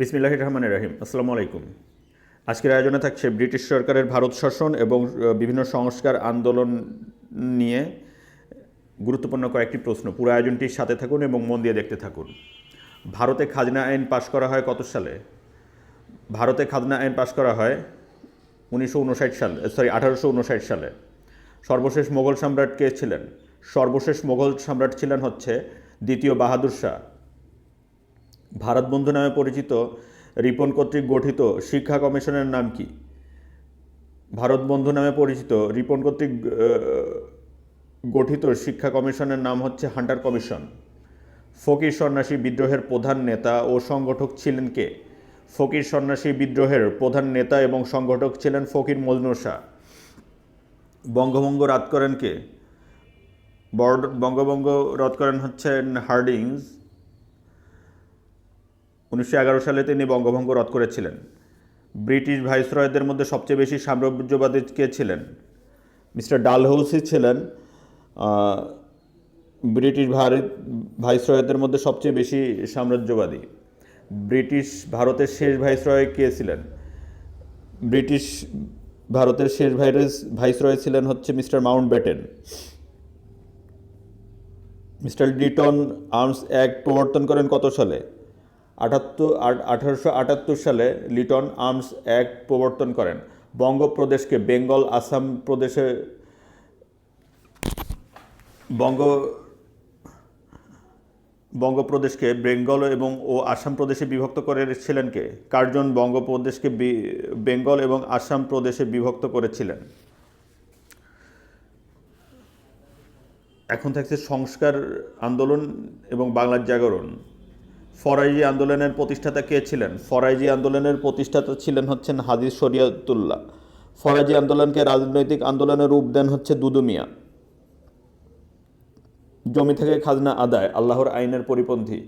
বিসমিল্লাহ রহমান রাহিম। আসসালামু আলাইকুম। আজকের আয়োজনে থাকছে ব্রিটিশ সরকারের ভারত শাসন এবং বিভিন্ন সংস্কার আন্দোলন নিয়ে গুরুত্বপূর্ণ কয়েকটি প্রশ্ন। পুরো আয়োজনটির সাথে থাকুন এবং মন দিয়ে দেখতে থাকুন। ভারতে খাজনা আইন পাশ করা হয় কত সালে? ভারতে খাজনা আইন পাশ করা হয় উনিশশো সাল সরি আঠারোশো উনষাট সালে। সর্বশেষ মোগল সম্রাট কে ছিলেন? সর্বশেষ মোগল সম্রাট ছিলেন হচ্ছে দ্বিতীয় বাহাদুর শাহ। ভারত বন্ধু নামে পরিচিত রিপন কর্তৃক গঠিত শিক্ষা কমিশনের নাম কি? ভারত বন্ধু নামে পরিচিত রিপন কর্তৃক গঠিত শিক্ষা কমিশনের নাম হচ্ছে হান্টার কমিশন। ফকির সন্ন্যাসী বিদ্রোহের প্রধান নেতা ও সংগঠক ছিলেন কে? ফকির সন্ন্যাসী বিদ্রোহের প্রধান নেতা এবং সংগঠক ছিলেন ফকির মজনু শাহ। বঙ্গভঙ্গ রাত করেন কে? বঙ্গভঙ্গ রদ করেন হচ্ছেন হার্ডিংস। উনিশশো এগারো সালে তিনি বঙ্গভঙ্গ রদ করেছিলেন। ব্রিটিশ ভাইসরয়দের মধ্যে সবচেয়ে বেশি সাম্রাজ্যবাদী কে ছিলেন? মিস্টার ডালহৌসি ছিলেন ব্রিটিশ ভারত ভাইসরয়দের মধ্যে সবচেয়ে বেশি সাম্রাজ্যবাদী। ব্রিটিশ ভারতের শেষ ভাইসরয় কে ছিলেন? ব্রিটিশ ভারতের শেষ ভাইরাস, ভাইসরয় ছিলেন হচ্ছে mister Mountbatten. Mister Lytton arms act প্রবর্তন করেন কত সালে? আটাত্তর আঠারোশো আটাত্তর সালে লিটন আর্মস অ্যাক্ট প্রবর্তন করেন। বঙ্গপ্রদেশকে বেঙ্গল, আসাম প্রদেশে বঙ্গ, বঙ্গপ্রদেশকে বেঙ্গল এবং ও আসাম প্রদেশে বিভক্ত করেছিলেন কে? কার্জন বঙ্গপ্রদেশকে বেঙ্গল এবং আসাম প্রদেশে বিভক্ত করেছিলেন। এখন থাকছে সংস্কার আন্দোলন এবং বাংলার জাগরণ। ফরাইজি আন্দোলনের প্রতিষ্ঠাতা কে ছিলেন? ফরাইজি আন্দোলনের প্রতিষ্ঠাতা ছিলেন হচ্ছেন হাদিস শরিয়াতুল্লাহ। ফরাইজি আন্দোলনকে রাজনৈতিক আন্দোলনের রূপ দেন হচ্ছে দুদু মিয়া। জমি থেকে খাজনা আদায়, আল্লাহর আইনের পরিপন্থী।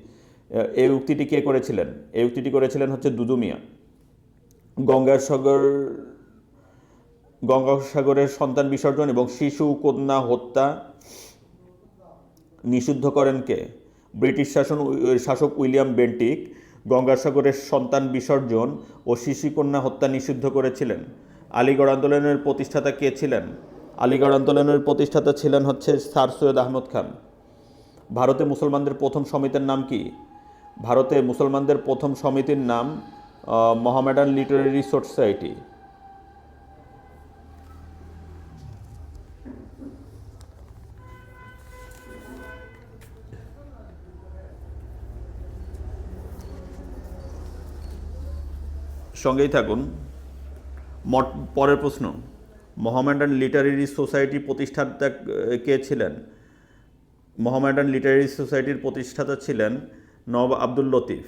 এই উক্তিটি কে করেছিলেন? এই উক্তিটি করেছিলেন হচ্ছে দুদু মিয়া। গঙ্গাসাগর, গঙ্গাসাগরের সন্তান বিসর্জন এবং শিশু কন্যা হত্যা নিষিদ্ধ করেন কে? ব্রিটিশ শাসন শাসক উইলিয়াম বেন্টিক গঙ্গাসাগরের সন্তান বিসর্জন ও শিশুকন্যা হত্যা নিষিদ্ধ করেছিলেন। আলিগড় আন্দোলনের প্রতিষ্ঠাতা কে ছিলেন? আলিগড় আন্দোলনের প্রতিষ্ঠাতা ছিলেন হচ্ছে স্যার সৈয়দ আহমদ খান। ভারতে মুসলমানদের প্রথম সমিতির নাম কি? ভারতে মুসলমানদের প্রথম সমিতির নাম মোহামেডান লিটারেরি সোসাইটি। সঙ্গেই থাকুন। পরের প্রশ্ন। মোহামেডান লিটারেরি সোসাইটি প্রতিষ্ঠাতা কে ছিলেন? মোহামেডান লিটারেরি সোসাইটির প্রতিষ্ঠাতা ছিলেন নব আব্দুল লতিফ।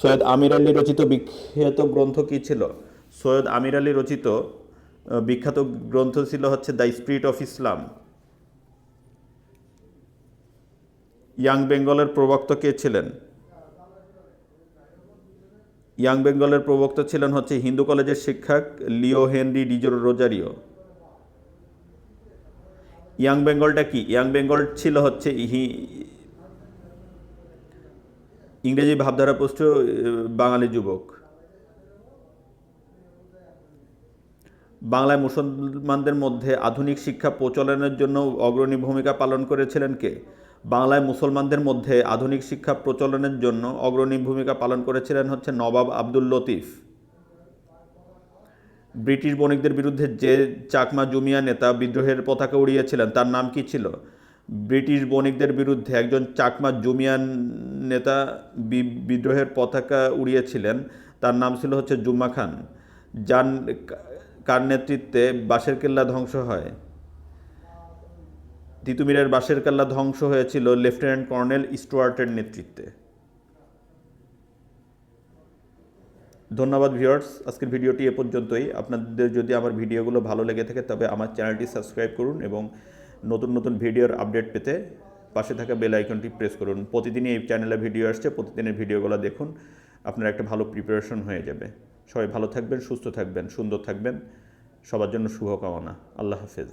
সৈয়দ আমির আলী রচিত বিখ্যাত গ্রন্থ কী ছিল? সৈয়দ আমির আলী রচিত বিখ্যাত গ্রন্থ ছিল হচ্ছে the spirit of Islam. Young বেঙ্গলের প্রবক্তা কে ছিলেন? ইয়াং বেঙ্গলের প্রবক্তা ছিলেন হচ্ছে হিন্দু কলেজের শিক্ষক লিও হেনরি ডিজোর রোজারিও। ইয়াং বেঙ্গলটা কি? ইয়াং বেঙ্গল ছিল হচ্ছে ইংরেজি ভাবধারা পুষ্ট বাঙালি যুবক। বাংলায় মুসলমানদের মধ্যে আধুনিক শিক্ষা প্রচলনের জন্য অগ্রণী ভূমিকা পালন করেছিলেন কে? বাংলায় মুসলমানদের মধ্যে আধুনিক শিক্ষা প্রচলনের জন্য অগ্রণী ভূমিকা পালন করেছিলেন হচ্ছে নবাব আব্দুল লতিফ। ব্রিটিশ বণিকদের বিরুদ্ধে যে চাকমা জুমিয়া নেতা বিদ্রোহের পতাকা উড়িয়েছিলেন, তার নাম কি ছিল? ব্রিটিশ বণিকদের বিরুদ্ধে একজন চাকমা জুমিয়ান নেতা বিদ্রোহের পতাকা উড়িয়েছিলেন, তার নাম ছিল হচ্ছে জুম্মা খান, যার কার নেতৃত্বে বাঁশের কেল্লা ধ্বংস হয়। তিতুমিরের বাঁশের কাল্লা ধ্বংস হয়েছিল লেফটেন্যান্ট কর্নেল স্টুয়ার্টের নেতৃত্বে। ধন্যবাদ ভিউয়ার্স, আজকের ভিডিওটি এ পর্যন্তই। আপনাদের যদি আমার ভিডিওগুলো ভালো লেগে থাকে, তবে আমার চ্যানেলটি সাবস্ক্রাইব করুন এবং নতুন নতুন ভিডিওর আপডেট পেতে পাশে থাকা বেল আইকনটি প্রেস করুন। প্রতিদিনই এই চ্যানেলে ভিডিও আসছে, প্রতিদিনের ভিডিওগুলো দেখুন, আপনার একটা ভালো প্রিপারেশন হয়ে যাবে। সবাই ভালো থাকবেন, সুস্থ থাকবেন, সুন্দর থাকবেন। সবার জন্য শুভকামনা। আল্লাহ হাফেজ।